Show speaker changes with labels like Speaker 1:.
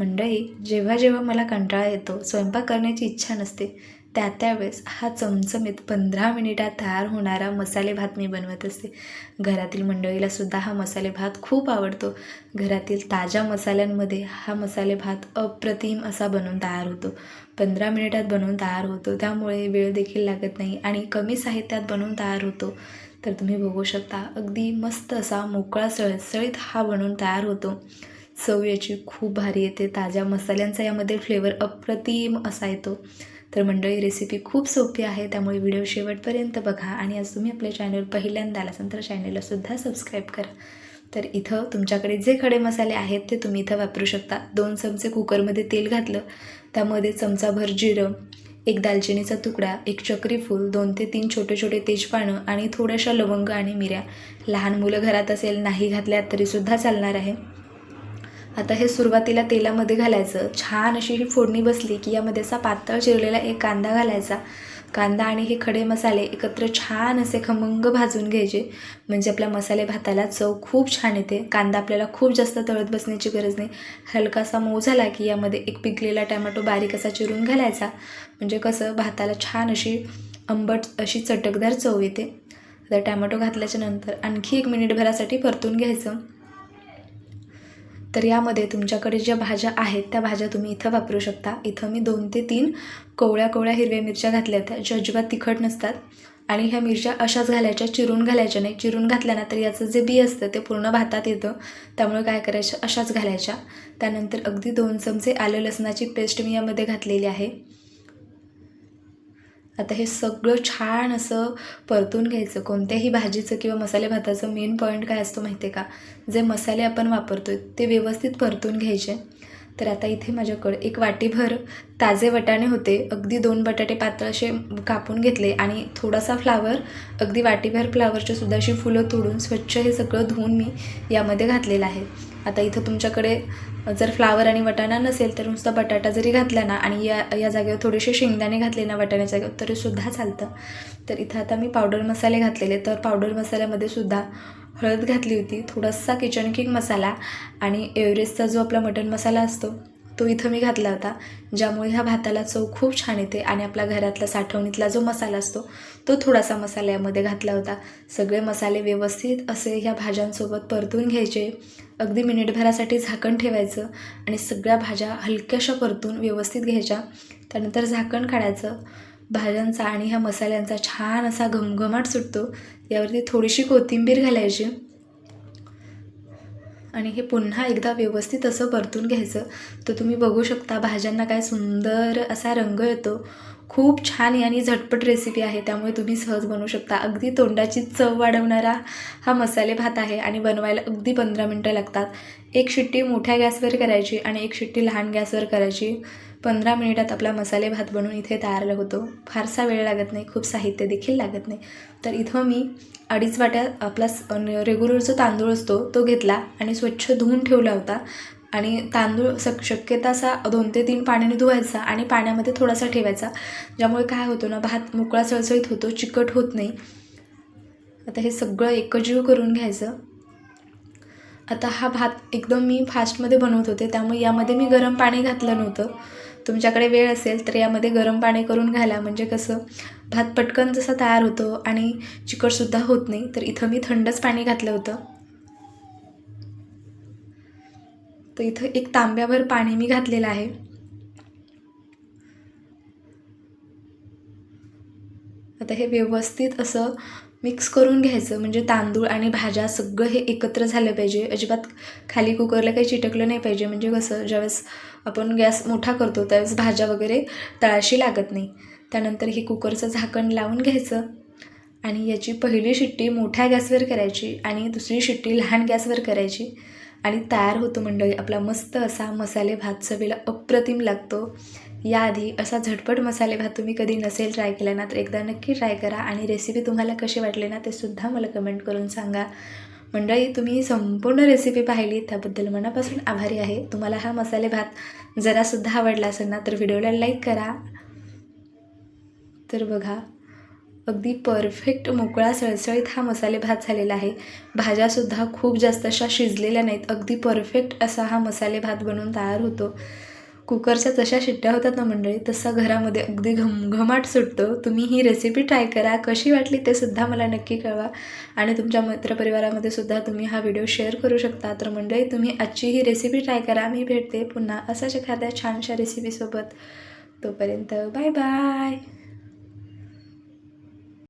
Speaker 1: मंडळी जेव्हा जेव्हा मला कंटाळा येतो स्वयंपाक करण्याची इच्छा नसते त्या त्यावेळेस हा चमचमीत पंधरा मिनिटात तयार होणारा मसाले भात मी बनवत असते. घरातील मंडळीला सुद्धा हा मसाले भात खूप आवडतो. घरातील ताज्या मसाल्यांमध्ये हा मसाले भात अप्रतिम असा बनवून तयार होतो. पंधरा मिनिटात बनवून तयार होतो त्यामुळे वेळ देखील लागत नाही आणि कमी साहित्यात बनवून तयार होतो. तर तुम्ही बघू शकता अगदी मस्त असा मोकळा सळसळीत हा बनवून तयार होतो. चव याची खूप भारी येते. ताज्या मसाल्यांचा यामध्ये फ्लेवर अप्रतिम असा येतो. तर मंडळी रेसिपी खूप सोपी आहे. त्यामुळे व्हिडिओ शेवटपर्यंत बघा. आणि आज तुम्ही आपल्या चॅनल पहिल्यांदा आला तर चॅनललासुद्धा सबस्क्राईब करा. तर इथं तुमच्याकडे जे खडे मसाले आहेत ते तुम्ही इथं वापरू शकता. दोन चमचे कुकरमध्ये तेल घातलं. त्यामध्ये चमचाभर जिरं एक दालचिनीचा तुकडा एक चक्रीफूल दोन ते तीन छोटे छोटे तेजपानं आणि थोड्याशा लवंग आणि मिऱ्या. लहान मुलं घरात असेल नाही घातल्या तरीसुद्धा चालणार आहे. आता हे सुरुवातीला तेलामध्ये घालायचं. छान अशी ही फोडणी बसली की यामध्ये असा पातळ चिरलेला एक कांदा घालायचा. कांदा आणि हे खडे मसाले एकत्र छान असे खमंग भाजून घ्यायचे. म्हणजे आपल्या मसाले भाताला चव खूप छान येते. कांदा आपल्याला खूप जास्त तळत बसण्याची गरज नाही. हलकासा मऊ झाला की यामध्ये एक पिकलेला टॅमॅटो बारीक असा चिरून घालायचा. म्हणजे कसं भाताला छान अशी आंबट अशी चटकदार चव येते. तर टॅमॅटो घातल्याच्या नंतर आणखी एक मिनिटभरासाठी परतून घ्यायचं. तर यामध्ये तुमच्याकडे ज्या भाज्या आहेत त्या भाज्या तुम्ही इथं वापरू शकता. इथं मी दोन ते तीन कोवळ्या कोवळ्या हिरव्या मिरच्या घातल्या होत्या ज्या अजिबात तिखट नसतात. आणि ह्या मिरच्या अशाच घालायच्या चिरून घालायच्या नाही. चिरून घातल्या ना तर याचं जे बी असतं ते पूर्ण भातात येतं. त्यामुळे काय करायचं? अशाच घालायच्या. त्यानंतर अगदी दोन चमचे आलं लसणाची पेस्ट मी यामध्ये घातलेली आहे. आता हे सगळं छान असं परतून घ्यायचं. कोणत्याही भाजीचं किंवा मसाले भाताचं मेन पॉईंट काय असतो माहिती आहे का? जे मसाले आपण वापरतो ते व्यवस्थित परतून घ्यायचे. तर आता इथे माझ्याकडे एक वाटीभर ताजे वटाणे होते. अगदी दोन बटाटे पातळ असे कापून घेतले आणि थोडासा फ्लावर अगदी वाटीभर फ्लावरचे सुद्धा अशी फुलं तोडून स्वच्छ हे सगळं धुवून मी यामध्ये घातलेलं आहे. आता इथं तुमच्याकडे जर फ्लावर आणि वटाणा नसेल तर नुसता बटाटा जरी घातला ना आणि या या जागेवर थोडेसे शेंगदाणे घातले ना वाटाण्याच्या जागेवर तरीसुद्धा चालतं. तर इथं आता मी पावडर मसाले घातलेले तर पावडर मसाल्यामध्ये सुद्धा हळद घातली होती थोडासा किचन किंग मसाला आणि एव्हरेस्टचा जो आपला मटण मसाला असतो तो इथं मी घातला होता. ज्यामुळे ह्या भाताला चव खूप छान येते आणि आपला घरातला साठवणीतला जो मसाला असतो तो थोडासा मसाला यामध्ये घातला होता. सगळे मसाले व्यवस्थित असे ह्या भाज्यांसोबत परतून घ्यायचे. अगदी मिनिटभरासाठी झाकण ठेवायचं आणि सगळ्या भाज्या हलक्याशा परतून व्यवस्थित घ्यायच्या. त्यानंतर झाकण काढायचं. भाज्यांचा आणि ह्या मसाल्यांचा छान असा घमघमाट सुटतो. यावरती थोडीशी कोथिंबीर घालायची. आणि हे पुन्हा एकदा व्यवस्थित असं परतून घ्यायचं. तर तुम्ही बघू शकता भाज्यांना काय सुंदर असा रंग येतो. खूप छान आणि झटपट रेसिपी आहे. त्यामुळे तुम्ही सहज बनवू शकता. अगदी तोंडाची चव वाढवणारा हा मसाले भात आहे आणि बनवायला अगदी पंधरा मिनटं लागतात. एक शिट्टी मोठ्या गॅसवर करायची आणि एक शिट्टी लहान गॅसवर करायची. पंधरा मिनिटात आपला मसाले भात बनवून इथे तयार होतो. फारसा वेळ लागत नाही खूप साहित्य देखील लागत नाही. तर इथं मी अडीच वाट्या आपला रेग्युलर जो तांदूळ असतो तो घेतला आणि स्वच्छ धुवून ठेवला होता. आणि तांदूळ सक शक्यता असा दोन ते तीन पाण्याने धुवायचा आणि पाण्यामध्ये थोडासा ठेवायचा. ज्यामुळे काय होतं ना भात मोकळा सळसळीत होतो चिकट होत नाही. आता हे सगळं एकजीव करून घ्यायचं. आता हा भात एकदम मी फास्टमध्ये बनवत होते त्यामुळे यामध्ये मी गरम पाणी घातलं नव्हतं. तुमच्याकडे वेळ असेल तर यामध्ये गरम पाणी करून घाला. म्हणजे कसं? भात पटकन जसा तयार होतो आणि चिकटसुद्धा होत नाही तर इथं मी थंडच पाणी घातलं होतं. तर इथं एक तांब्याभर पाणी मी घातलेलं आहे. आता हे व्यवस्थित असं मिक्स करून घ्यायचं. म्हणजे तांदूळ आणि भाज्या सगळं हे एकत्र झालं पाहिजे. अजिबात खाली कुकरला काही चिटकलं नाही पाहिजे. म्हणजे कसं ज्यावेळेस आपण गॅस मोठा करतो त्यावेळेस भाज्या वगैरे तळाशी लागत नाही. त्यानंतर हे कुकरचं झाकण लावून घ्यायचं. आणि याची पहिली शिट्टी मोठ्या गॅसवर करायची आणि दुसरी शिट्टी लहान गॅसवर करायची. आणि तयार होतो मंडळी आपला मस्त असा मसाले भात चवीला अप्रतिम लागतो. याआधी असा झटपट मसाले भात तुम्ही कधी नसेल ट्राय केला ना तर एकदा नक्की ट्राय करा आणि रेसिपी तुम्हाला कशी वाटली ना ते सुद्धा मला कमेंट करून सांगा. मंडळी तुम्ही संपूर्ण रेसिपी पाहिली त्याबद्दल मनापासून आभारी आहे. तुम्हाला हा मसाले भात जरासुद्धा आवडला असेल ना तर व्हिडिओला लाईक करा. तर बघा अगदी परफेक्ट मोकळा सळसळीत हा मसाले भात झालेला आहे. भाज्यासुद्धा खूप जास्त अशा शिजलेल्या नाहीत. अगदी परफेक्ट असा हा मसाले भात बनवून तयार होतो. कुकरच्या जशा शिट्ट्या होतात ना मंडळी तसा घरामध्ये अगदी घमघमाट सुटतो. तुम्ही ही रेसिपी ट्राय करा. कशी वाटली ते सुद्धा मला नक्की कळवा. आणि तुमच्या मित्रपरिवारामध्ये सुद्धा तुम्ही हा व्हिडिओ शेअर करू शकता. तर मंडळी तुम्ही आजची ही रेसिपी ट्राय करा. मी भेटते पुन्हा असाच एखाद्या छानशा रेसिपीसोबत तोपर्यंत बाय बाय